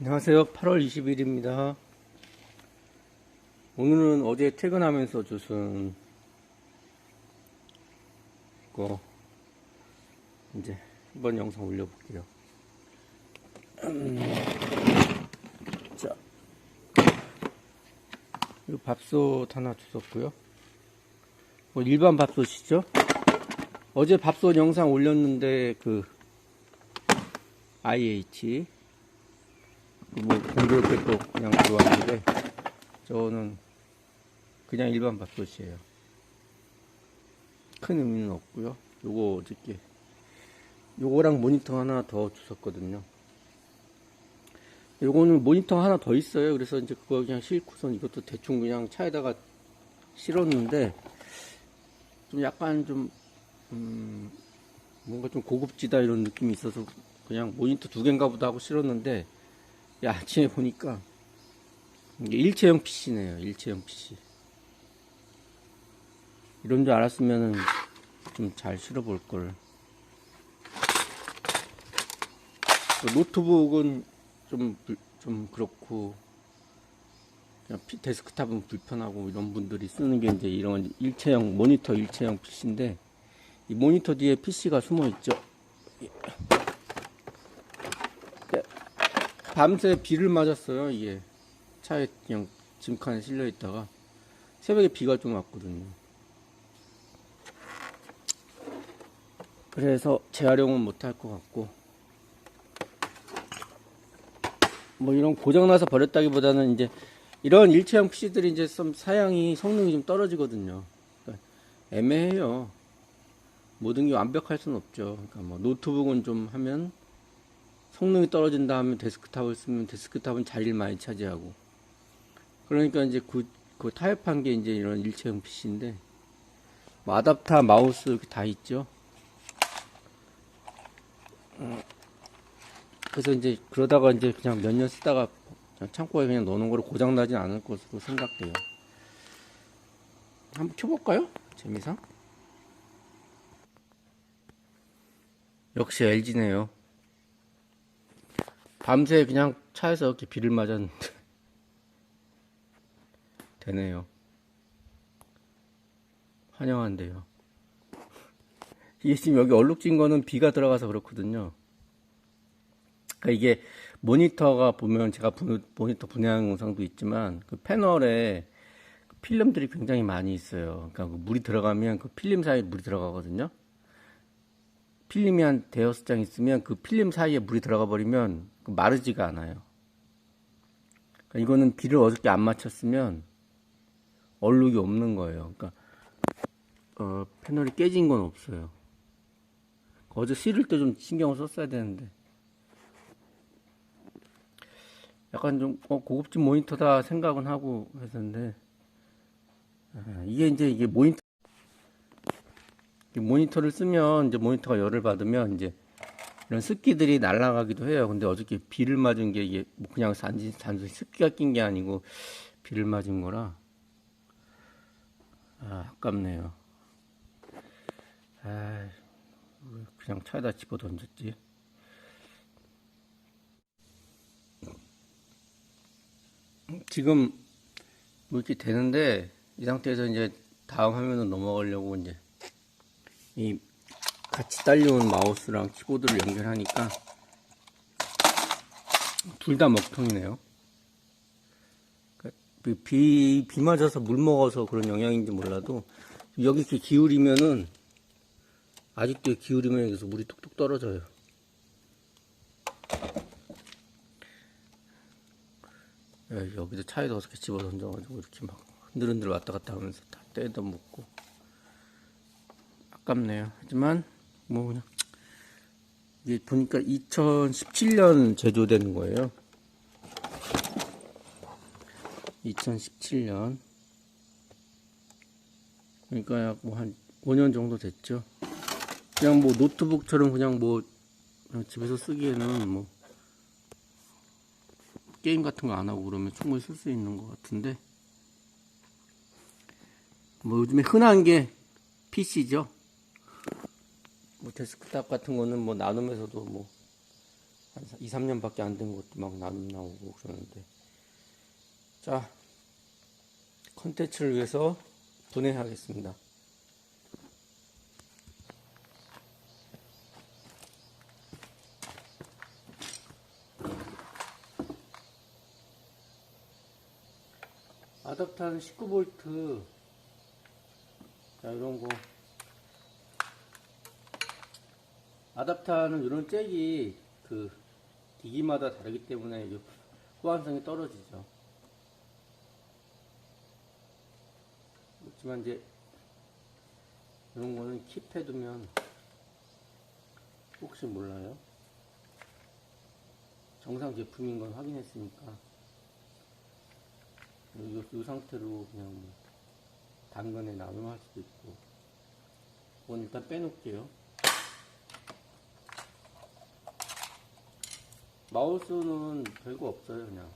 안녕하세요. 8월 20일입니다. 오늘은 어제 퇴근하면서 주순 거 이제 이번 영상 올려볼게요. 음, 자, 이 밥솥 하나 주셨고요. 뭐 일반 밥솥이죠. 어제 밥솥 영상 올렸는데 그 IH 뭐 공교롭게 또 그냥 들어왔는데 저는 그냥 일반 밥솥이에요. 큰 의미는 없고요. 요거 어저께 요거랑 모니터 하나 더 주셨거든요. 요거는 모니터 하나 더 있어요. 그래서 이제 그거 그냥 싣고선 이것도 대충 그냥 차에다가 실었는데 좀 약간 좀 음, 뭔가 좀 고급지다 이런 느낌이 있어서 그냥 모니터 두 개인가 보다 하고 실었는데 야, 아침에 보니까 이게 일체형 PC네요. 일체형 PC. 이런 줄 알았으면 좀 잘 실어볼 걸. 또 노트북은 좀, 불- 좀 그렇고, 데스크탑은 불편하고 이런 분들이 쓰는 게 이제 이런 일체형, 모니터 일체형 PC인데, 이 모니터 뒤에 PC가 숨어 있죠. 밤새 비를 맞았어요, 이게. 차에 그냥 짐칸에 실려 있다가 새벽에 비가 좀 왔거든요. 그래서 재활용은 못할 것 같고 뭐 이런 고장나서 버렸다기보다는 이제 이런 일체형 PC들이 이제 좀 사양이 성능이 좀 떨어지거든요. 그러니까 애매해요. 모든 게 완벽할 수는 없죠. 그러니까 뭐 노트북은 좀 하면 성능이 떨어진다 하면 데스크탑을 쓰면 데스크탑은 자리를 많이 차지하고. 그러니까 이제 그, 그 타협한 게 이제 이런 일체형 PC인데 뭐 아답터 마우스 이렇게 다 있죠? 어, 그래서 이제 그러다가 이제 그냥 몇 년 쓰다가 창고에 그냥 넣는 거로 고장 나진 않을 것으로 생각돼요. 한번 켜볼까요? 재미상? 역시 LG네요 밤새 그냥 차에서 이렇게 비를 맞았는데 되네요. 환영한데요. 이게 지금 여기 얼룩진 거는 비가 들어가서 그렇거든요. 그러니까 이게 모니터가 보면 제가 분- 모니터 분해한 영상도 있지만 그 패널에 그 필름들이 굉장히 많이 있어요. 그러니까 그 물이 들어가면 그 필름 사이에 물이 들어가거든요. 필름이 한 대여섯 장 있으면 그 필름 사이에 물이 들어가 버리면 그 마르지가 않아요. 그러니까 이거는 비를 어저께 안 맞췄으면 얼룩이 없는 거예요. 그러니까 어, 패널이 깨진 건 없어요. 어제 실을 때 좀 신경을 썼어야 되는데 약간 좀 어, 고급진 모니터다 생각은 하고 했었는데 아, 이게 이제 이게 모니터 이 모니터를 쓰면 이제 모니터가 열을 받으면 이제 이런 습기들이 날아가기도 해요. 근데 어저께 비를 맞은 게 이게 뭐 그냥 단지 단순히 습기가 낀 게 아니고 비를 맞은 거라 아, 아깝네요. 아, 그냥 차에다 집어 던졌지. 지금 뭐 이렇게 되는데 이 상태에서 이제 다음 화면으로 넘어가려고 이제 이 같이 딸려온 마우스랑 키보드를 연결하니까 둘 다 먹통이네요. 그 비, 비 맞아서 물 먹어서 그런 영향인지 몰라도 여기 이렇게 기울이면은 아직도 기울이면 여기서 물이 뚝뚝 떨어져요. 예, 여기도 차에도 어떻게 집어 던져가지고 이렇게 막 흔들흔들 왔다 갔다 하면서 다 떼다 먹고 아깝네요. 하지만 뭐 그냥 이게 보니까 2017년 제조된 거예요. 2017년 그러니까 약 뭐 한 5년 정도 됐죠. 그냥 뭐 노트북처럼 그냥 뭐 그냥 집에서 쓰기에는 뭐 게임 같은 거 안 하고 그러면 충분히 쓸 수 있는 것 같은데 뭐 요즘에 흔한 게 PC죠. 뭐 데스크탑 같은 거는 뭐 나눔에서도 뭐 한 2, 3년밖에 안 된 것도 막 나, 나오고 그러는데. 자, 컨텐츠를 위해서 분해하겠습니다. 아답터는 19V 자 이런 거 아답터는 이런 잭이 그 기기마다 다르기 때문에 이 호환성이 떨어지죠. 그렇지만 이제 이런 거는 킵해두면 혹시 몰라요. 정상 제품인 건 확인했으니까. 이, 이 상태로 그냥 뭐 당근에 나눔할 수도 있고. 이건 일단 빼놓을게요 마우스는 별거 없어요 그냥.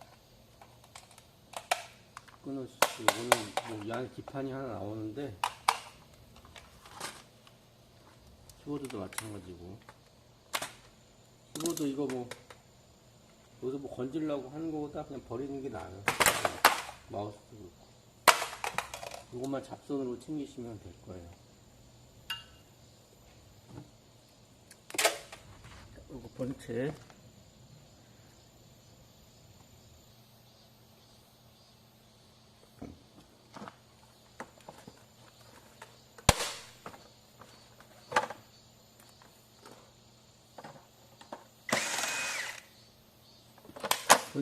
끊으시고 이거는 뭐이 안에 기판이 하나 나오는데 키보드도 마찬가지고. 키보드 이거 뭐 여기서 뭐 건질라고 하는 거보다 그냥 버리는 게 나아요. 마우스도 그렇고. 이것만 잡선으로 챙기시면 될 거예요. 이거 본체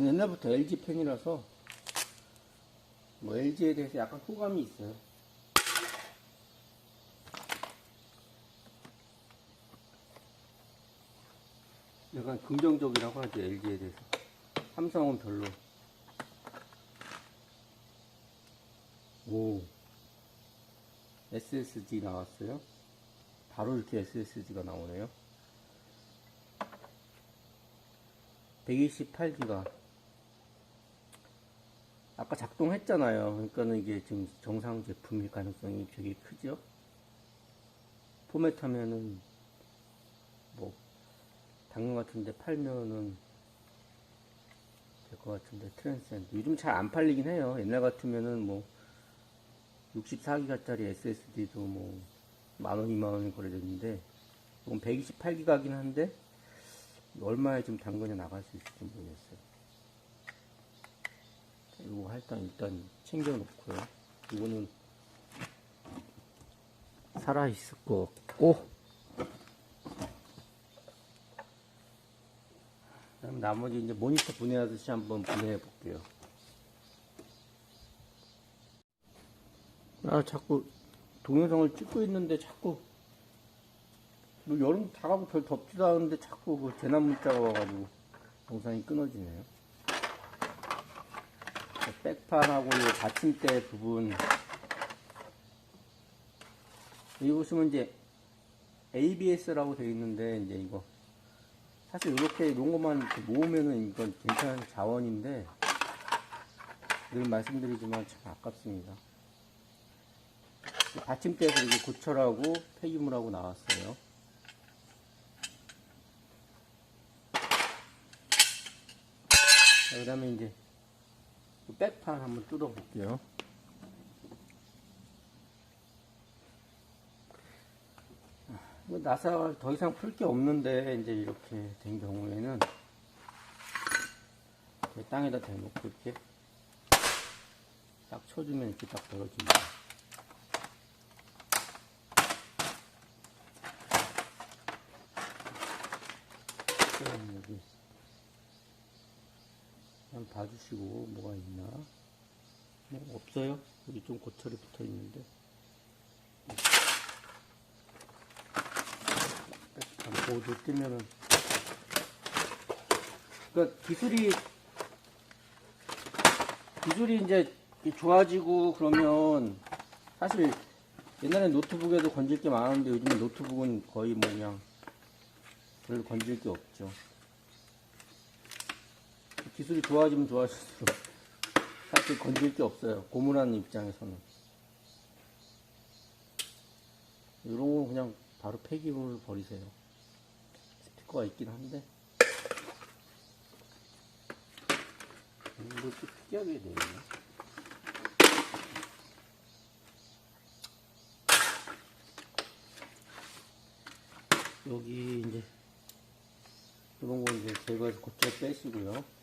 저는 옛날부터 LG 팬이라서 뭐 LG에 대해서 약간 호감이 있어요. 약간 긍정적이라고 하죠 LG에 대해서. 삼성은 별로. 오 SSD 나왔어요. 바로 이렇게 SSD가 나오네요. 128기가 아까 작동했잖아요. 그러니까는 이게 지금 정상 제품일 가능성이 되게 크죠. 포맷하면은 뭐 당근 같은데 팔면은 될 것 같은데 트랜센드 요즘 잘 안 팔리긴 해요. 옛날 같으면은 뭐 64기가짜리 SSD도 뭐 만원, 이만원이 거래됐는데 이건 128기가긴 한데 얼마에 좀 당근에 나갈 수 있을지 모르겠어요. 이거 일단 일단 챙겨 놓고요. 이거는 살아 있을 것 같고. 그다음 나머지 이제 모니터 분해하듯이 한번 분해해 볼게요. 아 자꾸 동영상을 찍고 있는데 자꾸 뭐 여름 다가고 별 덥지도 않은데 자꾸 그 재난 문자가 와가지고 영상이 끊어지네요. 백판하고 이 받침대 부분 여기 보시면 이제 ABS라고 되어 있는데 이제 이거 사실 이렇게 이런 것만 모으면은 이건 괜찮은 자원인데 늘 말씀드리지만 참 아깝습니다. 받침대에서 이게 고철하고 폐기물하고 나왔어요. 그 다음에 이제 백판 한번 뜯어 볼게요. 나사가 더 이상 풀 게 없는데 이제 이렇게 된 경우에는 이렇게 땅에다 대놓고 이렇게 딱 쳐주면 이렇게 딱 벌어집니다. 여기 한번 봐주시고 뭐가 있나? 뭐 없어요? 여기 좀 고철이 붙어 있는데. 보드 뜨면은. 그러니까 기술이 기술이 이제 좋아지고 그러면 사실 옛날에 노트북에도 건질 게 많았는데 요즘에 노트북은 거의 뭐 그냥 별로 건질 게 없죠. 기술이 좋아지면 좋아질수록 사실 건질 게 없어요. 고문하는 입장에서는. 이런 거 그냥 바로 폐기물 버리세요. 스피커가 있긴 한데. 이렇게 특이하게 되네. 여기 이제 이런 거 이제 제거해서 고쳐 빼시고요.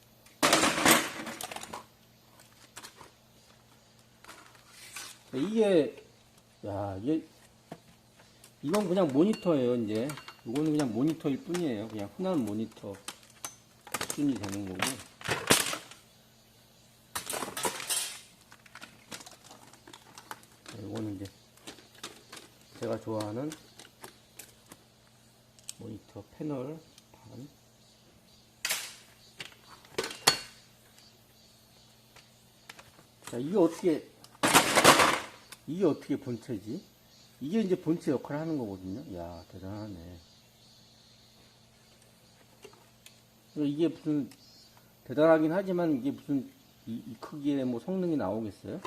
이게 야 이게 이건 그냥 모니터예요 이제. 이거는 그냥 모니터일 뿐이에요. 그냥 흔한 모니터 수준이 되는 거고. 자, 이거는 이제 제가 좋아하는 모니터 패널 반 자, 이게 어떻게, 이게 어떻게 본체지? 이게 이제 본체 역할을 하는 거거든요. 이야, 대단하네. 이게 무슨, 대단하긴 하지만 이게 무슨, 이, 이 크기의 뭐 성능이 나오겠어요?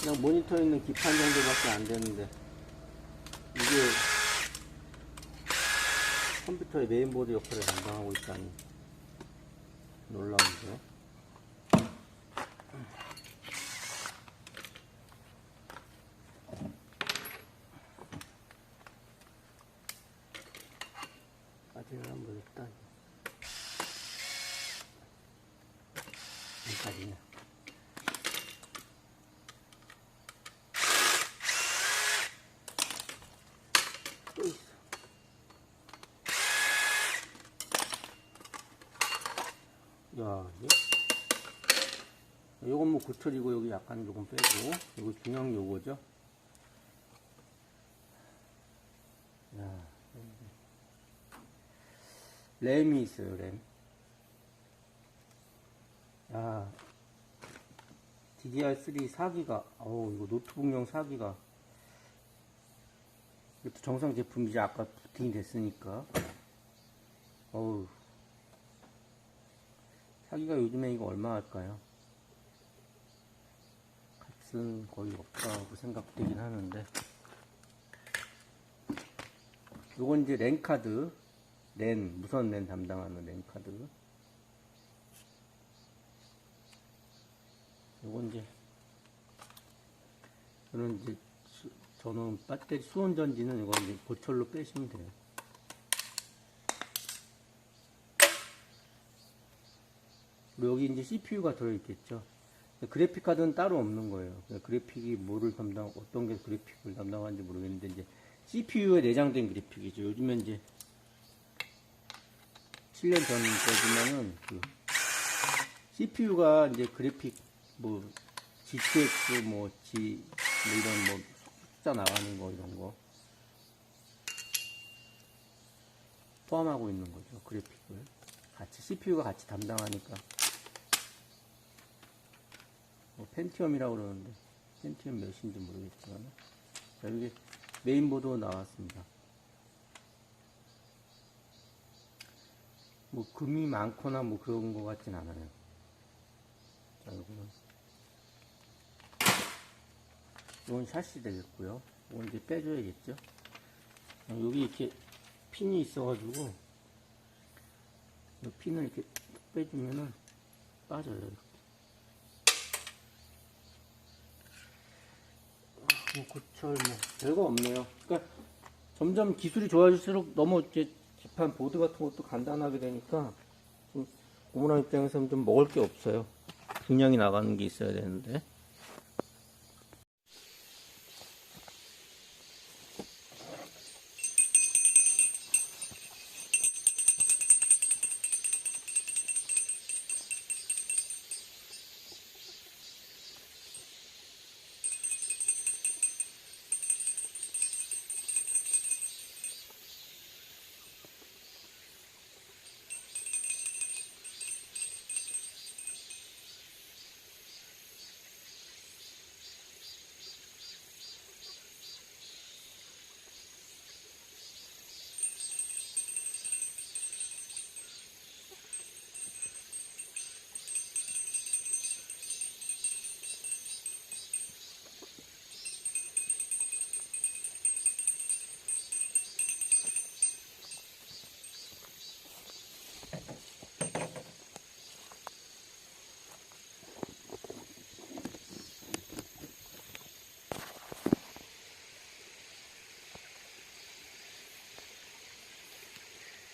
그냥 모니터에 있는 기판 정도밖에 안 되는데 이게 컴퓨터의 메인보드 역할을 담당하고 있다니 놀라운데요. 빠지는 한번 있다. 안 빠지네. 또 있어. 야, 이게. 요건 뭐 고철이고, 여기 약간 조금 빼고, 이거 중요한 요거죠. 야, 램이 있어요, 램. 야, DDR3 4기가, 어우, 이거 노트북용 4기가. 이것도 정상 제품이지 아까 부팅이 됐으니까 어우 사기가 요즘에 이거 얼마 할까요? 값은 거의 없다고 생각되긴 하는데 요건 이제 랜카드 랜 무선 랜 담당하는 랜카드 요건 이제 저는 이제 수- 저는 배터리 수온 전지는 이거 이제 고철로 빼시면 돼요. 여기 이제 CPU가 들어있겠죠. 그래픽 카드는 따로 없는 거예요. 그래픽이 뭐를 담당, 어떤 게 그래픽을 담당하는지 모르겠는데, 이제 CPU에 내장된 그래픽이죠. 요즘에 이제 7년 전까지만은 그 CPU가 이제 그래픽 뭐 GTX 뭐 G 뭐 이런 뭐 숫자 나가는 거 이런 거 포함하고 있는 거죠. 그래픽을 같이 CPU가 같이 담당하니까 뭐 펜티엄이라고 그러는데 펜티엄 몇인지 모르겠지만 자, 여기 메인보드 나왔습니다. 뭐 금이 많거나 뭐 그런 것 같진 않아요. 자, 이거는 이건 샷이 되겠고요. 이건 이제 빼줘야겠죠. 어, 여기 이렇게 핀이 있어가지고 이 핀을 이렇게 툭 빼주면은 빠져요. 이렇게. 아, 뭐 고철 뭐 별거 없네요. 그러니까 점점 기술이 좋아질수록 너무 이제 기판 보드 같은 것도 간단하게 되니까 좀 고문화 입장에서는 좀 먹을 게 없어요. 분량이 나가는 게 있어야 되는데.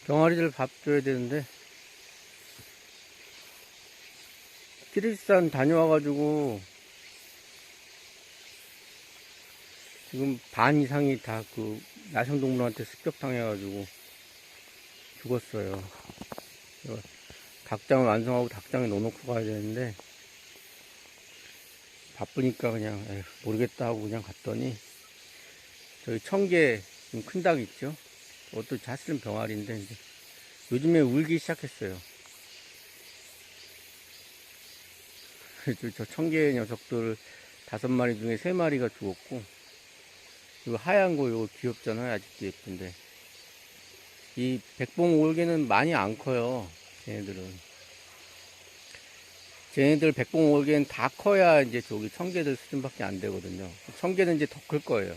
병아리들 밥 줘야 되는데 키르기스탄 다녀와가지고 지금 반 이상이 다 그 야생동물한테 습격당해가지고 죽었어요. 닭장을 완성하고 닭장에 넣어놓고 가야 되는데 바쁘니까 그냥 모르겠다 하고 그냥 갔더니 저기 청개 좀큰닭 있죠? 그것도 사실은 병아리인데 이제 요즘에 울기 시작했어요. 저 청개 녀석들 다섯 마리 중에 세 마리가 죽었고 이거 하얀 거 이거 귀엽잖아요. 아직도 예쁜데 이 백봉 올개는 많이 안 커요. 쟤네들은 쟤네들 백봉 올개는 다 커야 이제 저기 청개들 수준밖에 안 되거든요. 청개는 이제 더 클 거예요.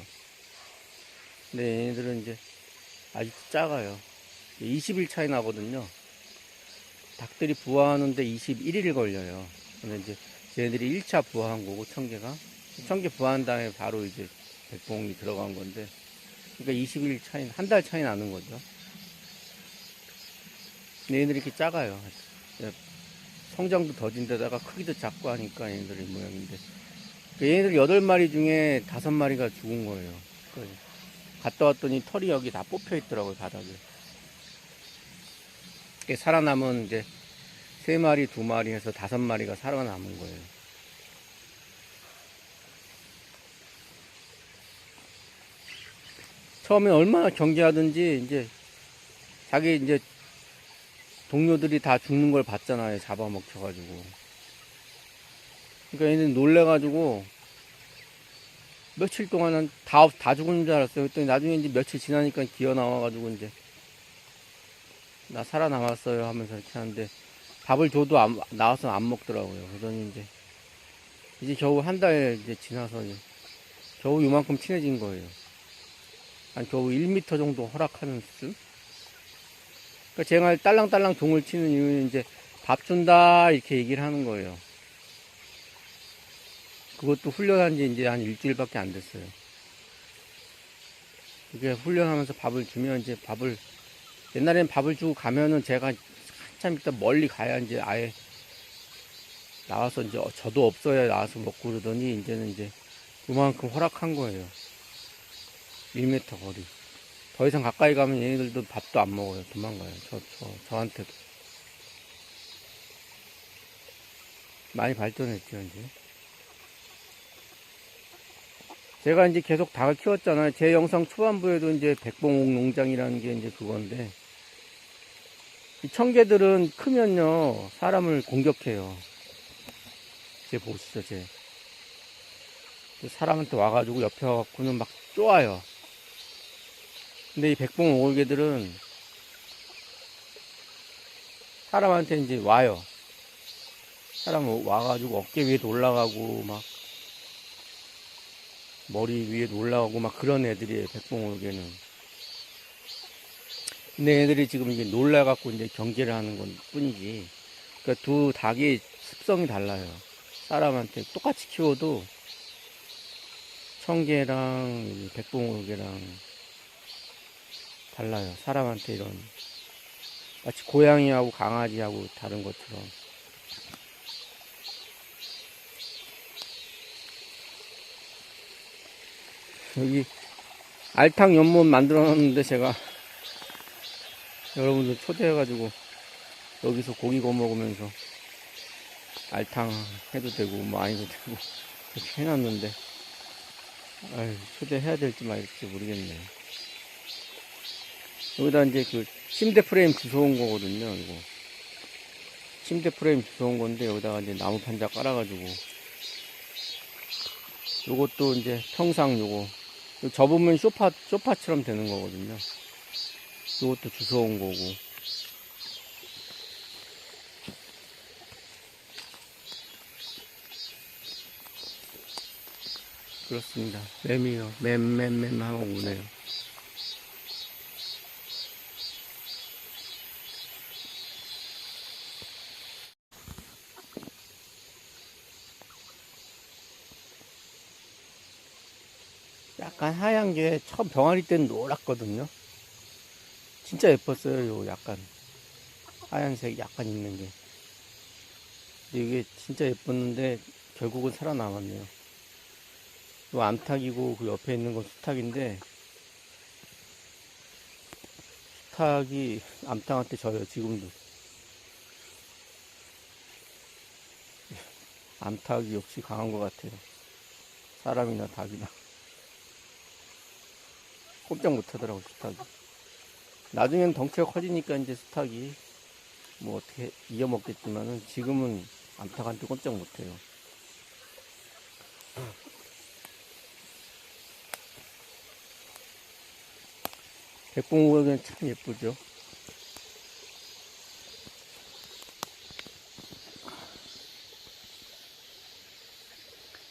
근데 얘네들은 이제 아주 작아요. 20일 차이 나거든요. 닭들이 부화하는데 21일 걸려요. 근데 이제 쟤네들이 1차 부화한 거고, 청개가. 청개 부화한 다음에 바로 이제 백봉이 들어간 건데, 그러니까 20일 차이, 한 달 차이 나는 거죠. 근데 얘네들이 이렇게 작아요. 성장도 더딘 데다가 크기도 작고 하니까 얘네들이 모양인데. 얘네들 8마리 중에 5마리가 죽은 거예요. 갔다 왔더니 털이 여기 다 뽑혀 있더라고요, 바닥에. 살아남은 이제 세 마리, 두 마리 해서 다섯 마리가 살아남은 거예요. 처음에 얼마나 경계하든지 이제 자기 이제 동료들이 다 죽는 걸 봤잖아요. 잡아먹혀 가지고. 그러니까 얘는 놀래가지고 며칠 동안은 다, 다 죽은 줄 알았어요. 그랬더니 나중에 이제 며칠 지나니까 기어 나와가지고 이제 나 살아남았어요 하면서 이렇게 하는데 밥을 줘도 안, 나와서 안 먹더라고요. 그러더니 이제 이제 겨우 한 달 이제 지나서 이제 겨우 요만큼 친해진 거예요. 한 겨우 1m 정도 허락하는 수준? 그러니까 제가 딸랑딸랑 종을 치는 이유는 이제 밥 준다 이렇게 얘기를 하는 거예요. 그것도 훈련한 지 이제 한 일주일밖에 안 됐어요. 이게 훈련하면서 밥을 주면 이제 밥을 옛날엔 밥을 주고 가면은 제가 한참 있다 멀리 가야 이제 아예 나와서 이제 저도 없어야 나와서 먹고 그러더니 이제는 이제 그만큼 허락한 거예요. 1m 거리. 더 이상 가까이 가면 얘네들도 밥도 안 먹어요. 도망가요. 저, 저, 저한테도. 많이 발전했죠, 이제. 제가 이제 계속 닭을 키웠잖아요. 제 영상 초반부에도 이제 백봉옥 농장이라는 게 이제 그건데, 이 청개들은 크면요, 사람을 공격해요. 제 보시죠, 제. 사람한테 와가지고 옆에 와갖고는 막 쪼아요. 근데 이 백봉 오골개들은 사람한테 이제 와요. 사람 와가지고 어깨 위에도 올라가고 막 머리 위에도 올라가고 막 그런 애들이에요. 백봉 오골개는. 근데 애들이 지금 이제 놀라갖고 이제 경계를 하는 건 뿐이지. 그러니까 두 닭이 습성이 달라요. 사람한테 똑같이 키워도 청개랑 백봉오개랑 달라요. 사람한테 이런 마치 고양이하고 강아지하고 다른 것처럼. 여기 알탕 연못 만들어 놨는데 제가 여러분들 초대해가지고 여기서 고기 구워 먹으면서 알탕 해도 되고 뭐 아니도 되고 이렇게 해놨는데 아유 초대해야 될지 말지 모르겠네 여기다 이제 그 침대 프레임 주워온 거거든요 이거. 침대 프레임 주워온 건데 여기다가 이제 나무 판자 깔아가지고 요것도 이제 평상 요거 접으면 소파 소파처럼 되는 거거든요 요것도 주워온 거고 그렇습니다. 맴이요. 맴 맴 맴 하고 우네요. 게 처음 병아리 때는 노랗거든요. 진짜 예뻤어요. 요 약간 하얀색 약간 있는 게. 근데 이게 진짜 예뻤는데 결국은 살아남았네요. 요 암탉이고 그 옆에 있는 건 수탉인데 수탉이 암탉한테 져요 지금도. 암탉이 역시 강한 것 같아요. 사람이나 닭이나. 꼼짝 못 하더라고, 수탉이. 나중엔 덩치가 커지니까 이제 수탉이 뭐 어떻게 이겨먹겠지만은 지금은 암탉한테 꼼짝 못 해요. 백봉우각은 참 예쁘죠.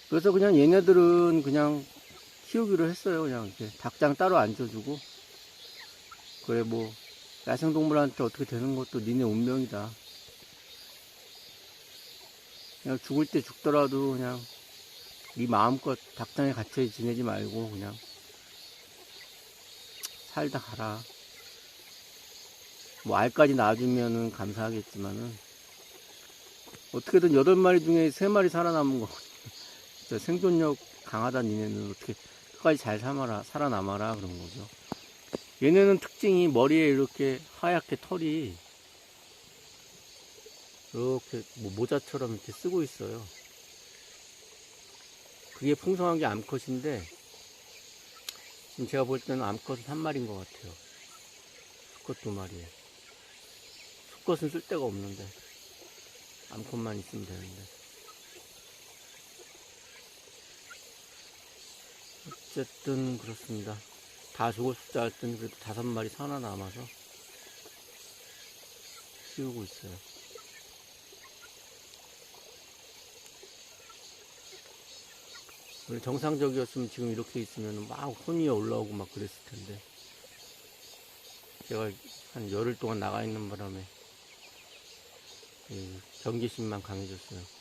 그래서 그냥 얘네들은 그냥 키우기로 했어요. 그냥 이렇게 닭장 따로 안 줘주고 그래 뭐 야생동물한테 어떻게 되는 것도 니네 운명이다. 그냥 죽을 때 죽더라도 그냥 네 마음껏 닭장에 갇혀 지내지 말고 그냥 살다 가라. 뭐 알까지 낳아주면은 감사하겠지만은 어떻게든 여덟 마리 중에 세 마리 살아남은 거. 진짜 생존력 강하다 니네는 어떻게 끝까지 잘 살아라, 살아남아라 그런 거죠. 얘네는 특징이 머리에 이렇게 하얗게 털이 이렇게 뭐 모자처럼 이렇게 쓰고 있어요. 그게 풍성한 게 암컷인데 지금 제가 볼 때는 암컷은 한 마리인 것 같아요. 수컷 두 마리에. 수컷은 쓸 데가 없는데 암컷만 있으면 되는데. 어쨌든 그렇습니다. 다 죽었을 할 때는 그래도 다섯 마리 살아남아서 키우고 있어요. 원래 정상적이었으면 지금 이렇게 있으면 막 혼이 올라오고 막 그랬을 텐데 제가 한 열흘 동안 나가 있는 바람에 그 경계심만 강해졌어요.